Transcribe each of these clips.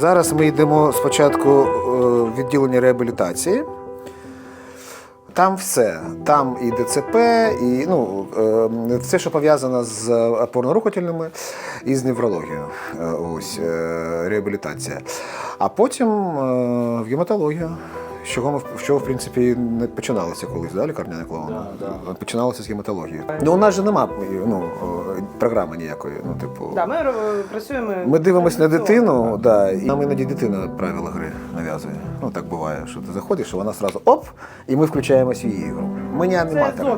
Зараз ми йдемо спочатку е, в відділення реабілітації. Там все. Там і ДЦП, і ну, е, все, що пов'язано з опорно-рухательними і з неврологією. Е, Ось реабілітація. А потім в гематологію. З чого ми в чого, в принципі, не починалося колись, да, лікарняний клоун? Починалося з гематології. Ну, у нас же нема ну, програми ніякої. Ну, типу, Да, ми е, працюємо. ми дивимося на дитину, да, і нам іноді дитина правила гри нав'язує. Ну так буває, що ти заходиш, і вона одразу оп, і ми включаємось в її ігру. Ми не аніматори.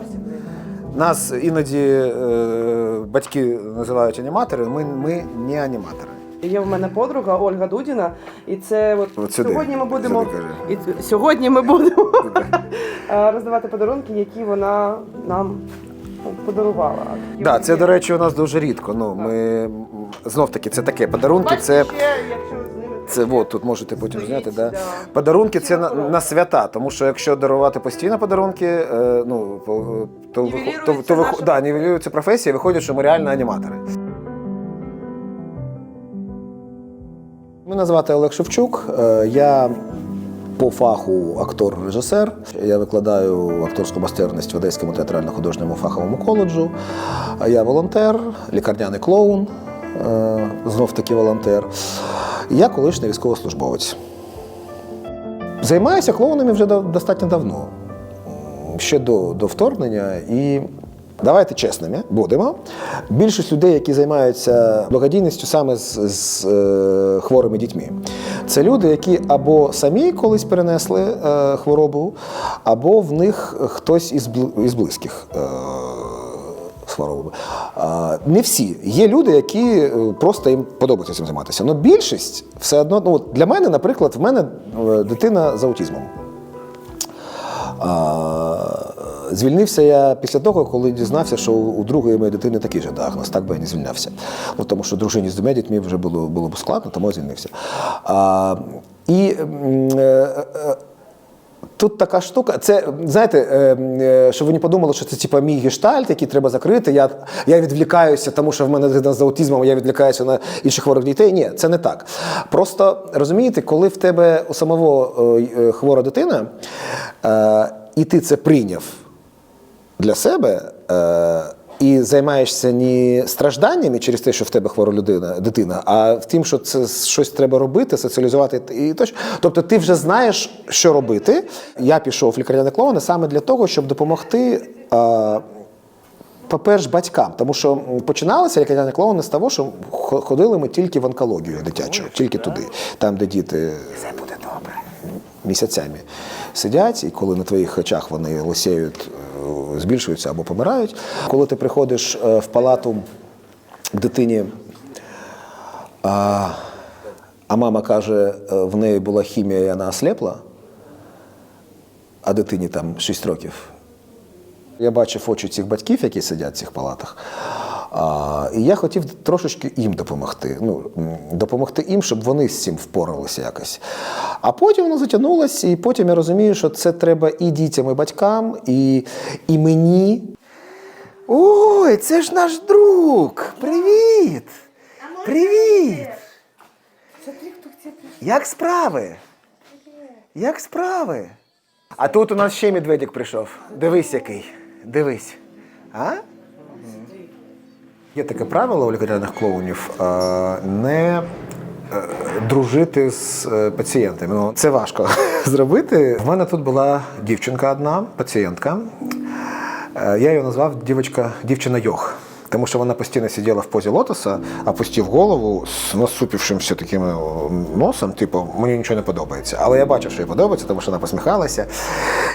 Нас іноді е, батьки називають аніматори, ми, ми не аніматори. Є в мене подруга Ольга Дудіна, і це от, От сюди, сьогодні ми будемо сюди і сьогодні ми будемо е, роздавати подарунки, які вона нам подарувала. Да, це, до речі, у нас дуже рідко. Ну, ми знов таки, це таке подарунки. Це якщо з ними Це от, тут можете потім Стоїть, зняти. Да? да. Подарунки це на, на свята, тому що якщо дарувати постійно подарунки, е, ну, по- то, Нівелірується то, то, вихо- наша да, нівелюється професія, виходить, що ми реально аніматори. Мене звати Олег Шевчук. Е, Я по фаху актор-режисер. Я викладаю акторську майстерність в Одеському театрально-художньому фаховому коледжу. Я волонтер, лікарняний клоун, е, знов таки волонтер. Я колишній військовослужбовець. Займаюся клоунами вже достатньо давно, ще до, до вторгнення. І давайте чесними будемо. Більшість людей, які займаються благодійністю саме з, з е, хворими дітьми, це люди, які або самі колись перенесли е, хворобу, або в них хтось із, із близьких. Е, хворобами. Не всі. Є люди, які е, просто їм подобається цим займатися. Але більшість все одно, ну, для мене, наприклад, в мене е, дитина з аутизмом. А, звільнився я після того, коли дізнався, що у другої моєї дитини такий же діагноз. Так би я не звільнявся. Ну, тому що дружині з двома дітьми вже було, було б складно, тому я звільнився. А, і е, е, Тут така штука, це знаєте, е, щоб ви не подумали, що це типа мій гештальт, який треба закрити. Я, я відвлікаюся, тому що в мене дитина з аутизмом, я відвлікаюся на інших хворих дітей. Ні, це не так. Просто розумієте, коли в тебе у самого хвора дитина, і ти це прийняв для себе. Е, і займаєшся не стражданнями через те, що в тебе хвора людина, дитина, а в тим, що це щось треба робити, соціалізувати і тощо. Тобто ти вже знаєш, що робити. Я пішов в лікарняне клоуни саме для того, щоб допомогти. Е, по-перше, батькам, тому що починалося лікарняне клоуни з того, що хо- ходили ми тільки в онкологію дитячу, тільки туди, там, де діти все буде добре. Місяцями сидять, і коли на твоїх очах вони лисеють, е, збільшуються або помирають. Коли ти приходиш е, в палату к дитині, а, а мама каже, е, в неї була хімія, і вона ослепла, а дитині там 6 років. Я бачив очі цих батьків, які сидять в цих палатах. А, і я хотів трошечки їм допомогти. Ну, допомогти їм, щоб вони з цим впоралися якось. А потім воно затягнулося, і потім я розумію, що це треба і дітям, і батькам, і, і мені. Ой, це ж наш друг! Привіт! Привіт! Як справи? Як справи? А тут у нас ще медведик прийшов. Дивись який. Дивись. А? Є таке правило у лікарняних клоунів е, не е, дружити з е, пацієнтами. Ну, це важко зробити. В мене тут була дівчинка одна, пацієнтка. Я її назвав дівчина Йох. Тому що вона постійно сиділа в позі лотоса, опустив голову з насупившимся таким е, носом, типу, мені нічого не подобається. Але я бачив, що їй подобається, тому що вона посміхалася.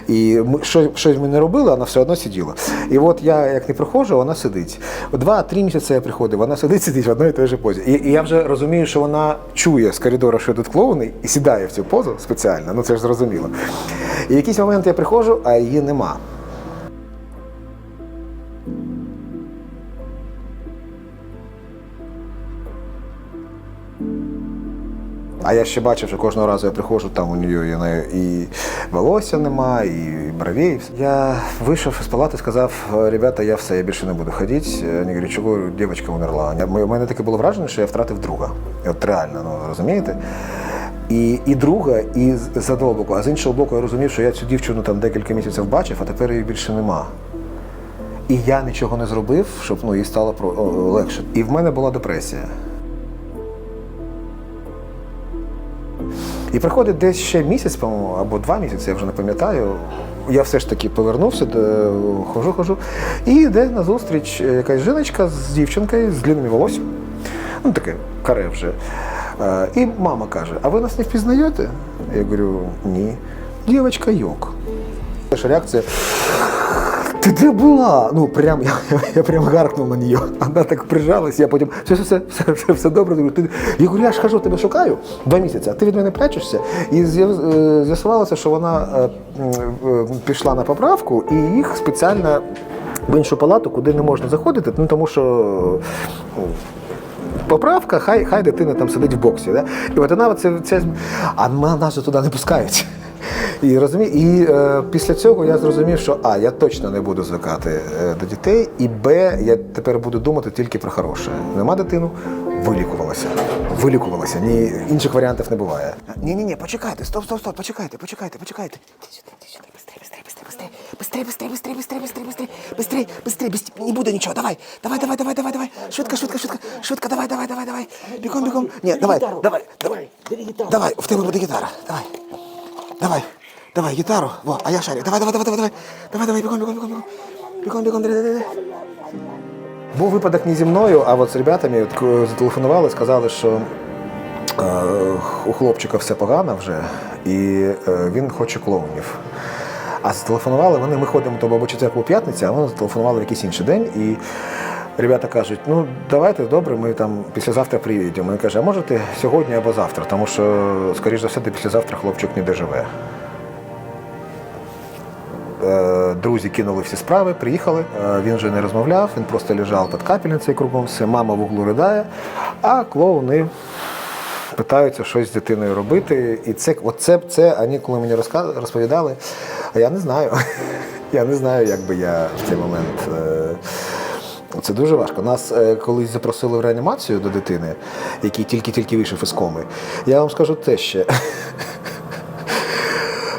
І ми, що, щось ми не робили, вона все одно сиділа. І от я, як не приходжу, вона сидить. Два-три місяці я приходив, вона сидить, сидить в одній і той же позі. І, і я вже розумію, що вона чує з коридору, що йдуть клоуни, і сідає в цю позу спеціально. Ну це ж зрозуміло. І в якийсь момент я приходжу, а її нема. А я ще бачив, що кожного разу я приходжу, там у нее і, волосся нема, і бровей. Я вийшов з палати, сказав, ребята, я все, я більше не буду ходити. Я говорю, чого дівчинка умерла. У мене таке було враження, що я втратив друга. От реально, ну розумієте? І, і друга, і з одного боку, а з іншого боку, я розумів, що я цю дівчину там декілька місяців бачив, а тепер її більше нема. І я нічого не зробив, щоб ну, їй стало легше. І в мене була депресія. І приходить десь ще місяць, по-моєму, або два місяці, я вже не пам'ятаю. Я все ж таки повернувся, де, хожу, хожу. І йде на зустріч якась жіночка з дівчинкою з длинними волоссям. Ну, таке каре вже. Е, І мама каже: А ви нас не впізнаєте? Я говорю, ні. Дівчинка йок. Перша реакція. Ти де була? Ну, прям я, я, я прям гаркнув на неї. Вона так прижалась, я потім все, все, все, все, все добре. Говорю, ти... Я говорю, я ж хожу, тебе шукаю два місяці, а ти від мене прячешся. І е, з'ясувалося, що вона е, е, пішла на поправку, і їх спеціально в іншу палату, куди не можна заходити, ну тому що. е, Поправка, хай, хай дитина там сидить в боксі. Да? І от вона це, це а нас же туди не пускають. І розумі, і е, після цього я зрозумів, що а, я точно не буду звикати е, до дітей, і Б, я тепер буду думати тільки про хороше. Нема дитину, вилікувалася. Вилікувалася. Ні, інших варіантів не буває. Ні, ні, ні, почекайте, стоп, стоп, стоп, почекайте, почекайте, почекайте. Ти сюди, ти сюди, быстрей, быстрей, быстрей, быстрей, быстрей, быстрей, быстрей, быстрей, быстрей, быстрей, быстрей, быстрей, не буде нічого, давай, давай, давай, давай, давай, давай, швидко, швидко, швидко, швидко, давай, давай, давай, давай, бігом, бігом, ні, давай, давай, давай, давай, в тебе буде гітара, давай, давай, давай, гітару, во, а я шарик, давай, давай, давай, давай, давай, давай, давай, бігом, бігом, бігом, бігом, бігом, давай, давай. Був випадок не зі мною, а от з ребятами зателефонували, сказали, що е, у хлопчика все погано вже, і е, він хоче клоунів. А зателефонували вони, ми ходимо або четвер, або п'ятниця, а вони зателефонували в якийсь інший день. І ребята кажуть, ну давайте добре, ми там післязавтра приїдемо. Вони кажуть, а можете сьогодні або завтра, тому що, скоріш за все, до післязавтра хлопчик не доживе. Е, Друзі кинули всі справи, приїхали. Е, Він вже не розмовляв, він просто лежав під капельницею кругом, все, мама в углу ридає, а клоуни питаються щось з дитиною робити. І це, оце, це вони коли мені розповідали, а я не знаю. Я не знаю, як би я в цей момент. Це дуже важко. Нас е, колись запросили в реанімацію до дитини, який тільки-тільки вийшов із коми. Я вам скажу те ще.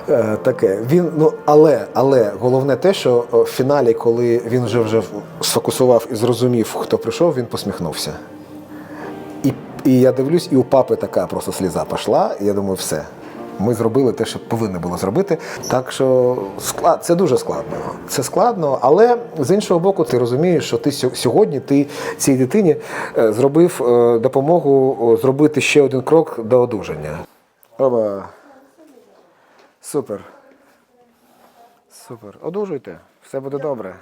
Е, Таке. Він, ну, але, але головне те, що в фіналі, коли він вже вже сфокусував і зрозумів, хто прийшов, він посміхнувся. І, і я дивлюсь, і у папи така просто сліза пішла, і я думаю, все. Ми зробили те, що повинні було зробити. Так що склад, це дуже складно. Це складно, але з іншого боку, ти розумієш, що ти сьо- сьогодні ти цій дитині е, зробив е, допомогу зробити ще один крок до одужання. Оба. Супер. Супер. Одужуйте, все буде добре.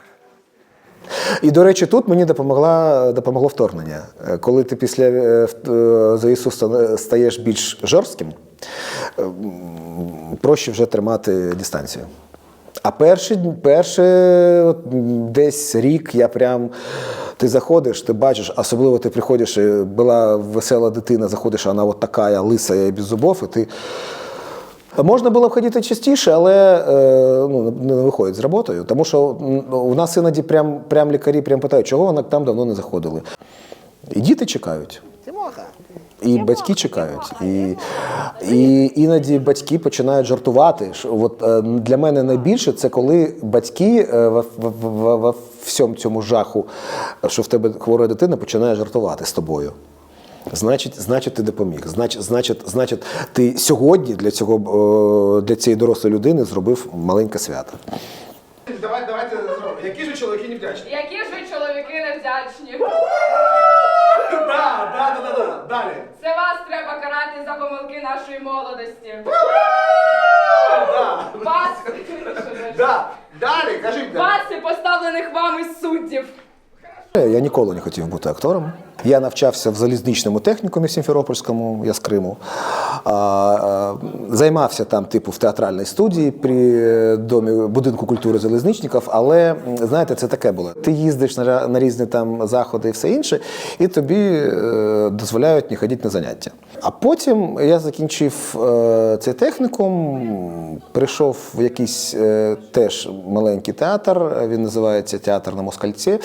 І, до речі, тут мені допомогла, допомогло вторгнення. Е, Коли ти після ЗСУ стаєш більш жорстким, проще вже тримати дистанцію. А перші от, десь рік я прям. Ти заходиш, ти бачиш, особливо ти приходиш, була весела дитина, заходиш, а вона от така лиса і без зубов, і ти. Можна було б ходити частіше, але е, ну, не виходить з роботою. Тому що у нас іноді прям, прям лікарі прям питають, чого вона там давно не заходили. І діти чекають. І батьки чекають. І, і іноді батьки починають жартувати. От, е, для мене найбільше це коли батьки е, в, в, в, в всьому цьому жаху, що в тебе хвора дитина, починає жартувати з тобою. Значить, значить, ти допоміг. Значить, значить, значить, ти сьогодні для цього е, для цієї дорослої людини зробив маленьке свято. Давай, давайте зробимо. Які ж чоловіки не вдячні? Які ж ви чоловіки невдячні? Да, да, да, да, да. Далі. Це вас треба карати за помилки нашої молодості. Да, Вас, да. Далі, кажіть. далі. вас і поставлених вами суддів. Я ніколи не хотів бути актором. Я навчався в залізничному технікумі Сімферопольському, я з Криму. Займався там, типу, в театральній студії при домі будинку культури залізничників, але знаєте, це таке було. Ти їздиш на, різні там заходи і все інше, і тобі е, дозволяють не ходити на заняття. А потім я закінчив е, цей технікум, прийшов в якийсь е, теж маленький театр, він називається Театр на Москальці.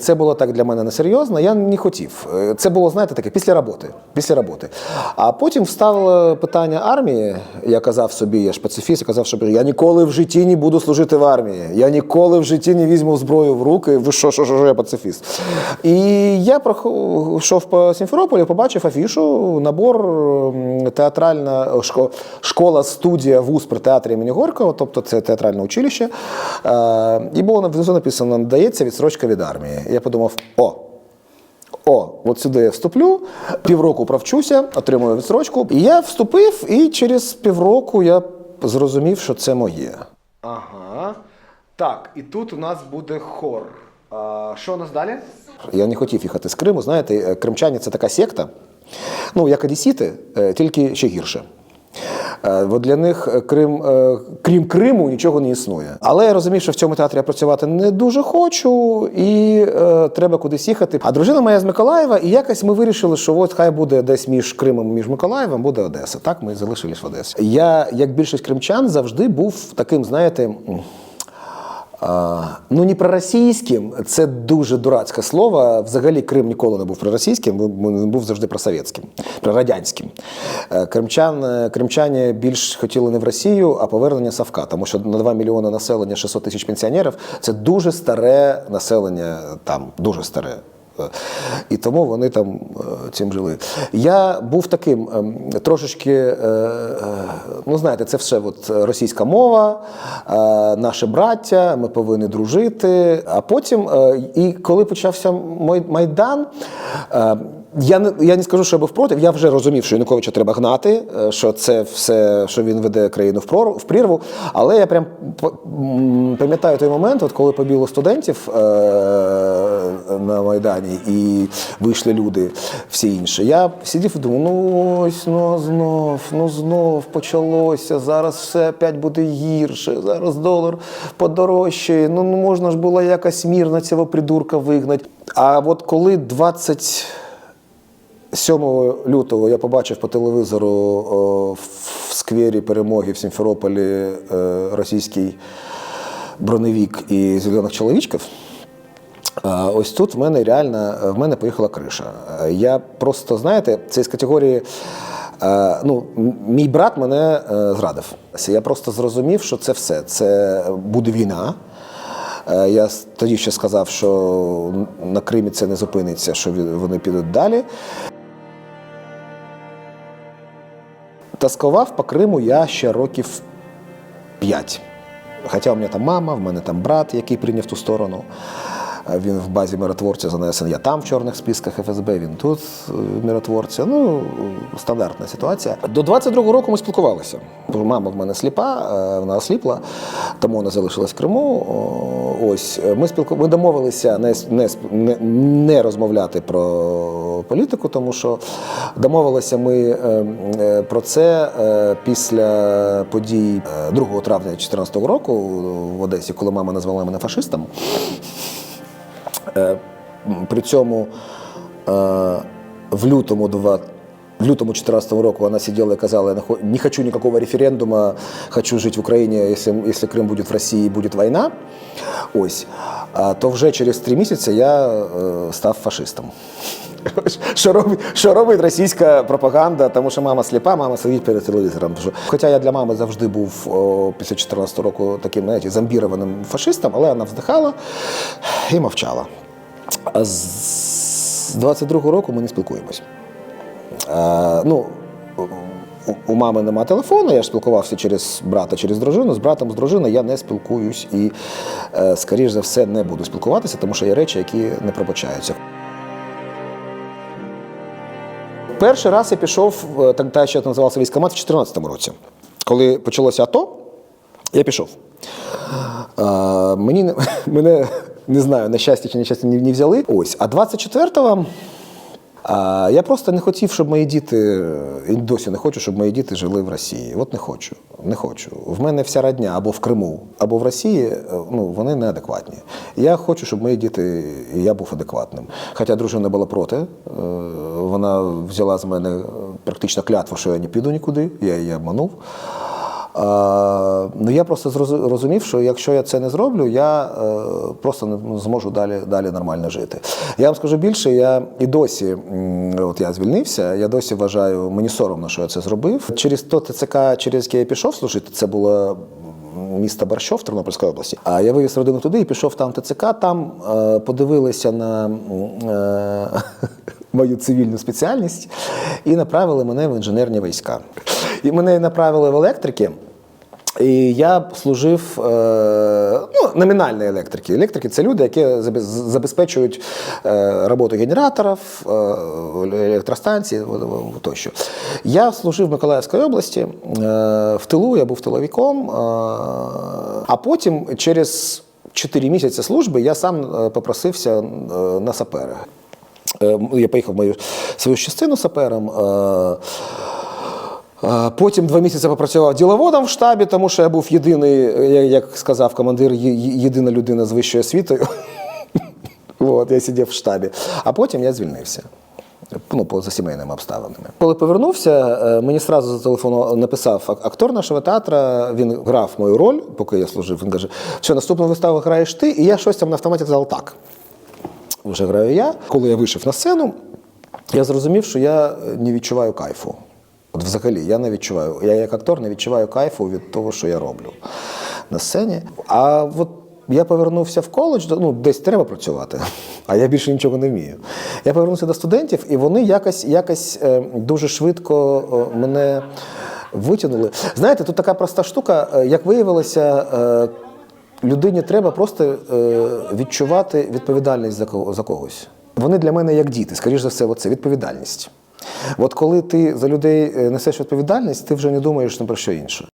Це було так для мене несерйозно, я не хотів. Е, Це було, знаєте, таке після роботи. Після роботи. А потім вставило питання армії. Я казав собі, я ж пацифіст, я казав собі, я ніколи в житті не буду служити в армії. Я ніколи в житті не візьму зброю в руки. Ви що, що, що, що я пацифіст? І я прохо- йшов по Сімферополю, побачив афішу, набор театральна школа, студія вуз при театрі імені Горького, тобто це театральне училище. Е, І було внизу написано: надається відсрочка від армії. Я подумав: о. О, от сюди я вступлю, півроку провчуся, отримую відсрочку. І я вступив, і через півроку я зрозумів, що це моє. Ага. Так, і тут у нас буде хор. А, що у нас далі? Я не хотів їхати з Криму. Знаєте, е, кримчані це така секта. Ну, як одесіти, е, тільки ще гірше. Е, Бо для них е, Крим, е, крім Криму, нічого не існує. Але я розумів, що в цьому театрі я працювати не дуже хочу, і е, треба кудись їхати. А дружина моя з Миколаєва, і якось ми вирішили, що от хай буде десь між Кримом між Миколаєвом буде Одеса. Так ми залишились в Одесі. Я, як більшість кримчан, завжди був таким, знаєте. Ну, не проросійським, це дуже дурацьке слово. Взагалі Крим ніколи не був проросійським, він був завжди просовєтським, прорадянським. Е, Кримчан, е, кримчані більш хотіли не в Росію, а повернення Савка, тому що на 2 мільйони населення 600 тисяч пенсіонерів це дуже старе населення там, дуже старе. Е, І тому вони там е, цим жили. Я був таким ем, трошечки, е, ну знаєте, це все от російська мова, наше браття, ми повинні дружити. А потім, і коли почався Май- Майдан, е, я не, я не скажу, що я був проти. Я вже розумів, що Януковича треба гнати, е, що це все, що він веде країну в прорву- в прірву. Але я прям пам'ятаю той момент, от коли побіло студентів е, на Майдані і вийшли люди, всі інші. Я сидів і думав, ну ось ну знов, ну знов почалося. Зараз все опять буде гірше. Зараз долар подорожчає. Ну, ну можна ж було якось мірно цього придурка вигнати. А от коли 20 7 лютого я побачив по телевізору в сквері перемоги в Сімферополі е, російський броневік і зелених чоловічків. Е, Ось тут в мене реально в мене поїхала криша. Е, Я просто, знаєте, це з категорії. е, Ну, мій брат мене е, зрадив. Я просто зрозумів, що це все. Це буде війна. Е, Я тоді ще сказав, що на Кримі це не зупиниться, що вони підуть далі. Тоскував по Криму я ще років п'ять. Хоча у мене там мама, в мене там брат, який прийняв ту сторону. Він в базі миротворця занесений. Я там в чорних списках ФСБ, він тут е, миротворця. Ну, стандартна ситуація. До 22-го року ми спілкувалися. Мама в мене сліпа, е, вона осліпла, тому вона залишилась в Криму. Ось е, ми спілку... ми домовилися не, не, не, розмовляти про політику, тому що домовилися ми е, е, про це після подій е, 2 травня 2014 року в Одесі, коли мама назвала мене фашистом. Е, При цьому е, в лютому два. В лютому 2014 року вона сидела и казала, я не хочу никакого референдума, хочу жить в Україні, если, если Крим буде в Росії, буде війна. Ось. А, то вже через три місяці я е, став фашистом. Що робить, що робить російська пропаганда, тому що мама сліпа, мама сидить перед телевізором. Хоча я для мами завжди був о, після 2014 року таким знаєте, зомбірованим фашистом, але вона вздихала і мовчала. А з 22-го року ми не спілкуємось. Е, ну, у- мами нема телефону, я ж спілкувався через брата, через дружину. З братом, з дружиною я не спілкуюсь і, е, скоріш за все, не буду спілкуватися, тому що є речі, які не пробачаються. Перший раз я пішов, е, так та ще називався військкомат в 2014 році. Коли почалося АТО, я пішов. Е, мені не- мене не знаю, на щастя чи нещастя не, не взяли. Ось. А 24-го А, я просто не хотів, щоб мої діти, і досі не хочу, щоб мої діти жили в Росії. От не хочу. Не хочу. В мене вся родня або в Криму, або в Росії, е, ну, вони неадекватні. Я хочу, щоб мої діти, і я був адекватним. Хоча дружина була проти, е, вона взяла з мене практично клятву, що я не піду нікуди, я її обманув. А, ну я просто зроз- розумів, що якщо я це не зроблю, я е, просто не ну, зможу далі, далі нормально жити. Я вам скажу більше, я і досі, от я звільнився, я досі вважаю, мені соромно, що я це зробив. Через то ТЦК, через яке я пішов служити, це було місто Борщов Тернопільської області. А я вивіз родину туди і пішов там ТЦК. Там е, подивилися на е, мою цивільну спеціальність і направили мене в інженерні війська. І мене направили в електрики. І я служив е, ну, номінальні електрики. Електрики це люди, які забезпечують е, роботу генераторів, е, електростанцій тощо. Я служив в Миколаївській області, в тилу, я був тиловиком, е, а потім через 4 місяці служби я сам попросився на сапери. Я поїхав в мою свою частину сапером. Потім два місяці попрацював діловодом в штабі, тому що я був єдиний, як сказав командир, єдина людина з вищою освітою. От, я сидів в штабі. А потім я звільнився. Ну, по сімейними обставинами. Коли повернувся, е, мені одразу за телефону написав актор нашого театру. Він грав мою роль, поки я служив. Він каже, що наступну виставу граєш ти, і я щось там на автоматі сказав так. Вже граю я. Коли я вийшов на сцену, я зрозумів, що я не відчуваю кайфу. От взагалі, я не відчуваю. Я як актор не відчуваю кайфу від того, що я роблю на сцені. А от я повернувся в коледж, ну десь треба працювати, а я більше нічого не вмію. Я повернувся до студентів, і вони якось, якось е, дуже швидко е, мене витягнули. Знаєте, тут така проста штука, е, як виявилося. Людині треба просто відчувати відповідальність за, кого, за когось. Вони для мене як діти, скоріш за все, це відповідальність. От коли ти за людей е, несеш відповідальність, ти вже не думаєш ні про що інше.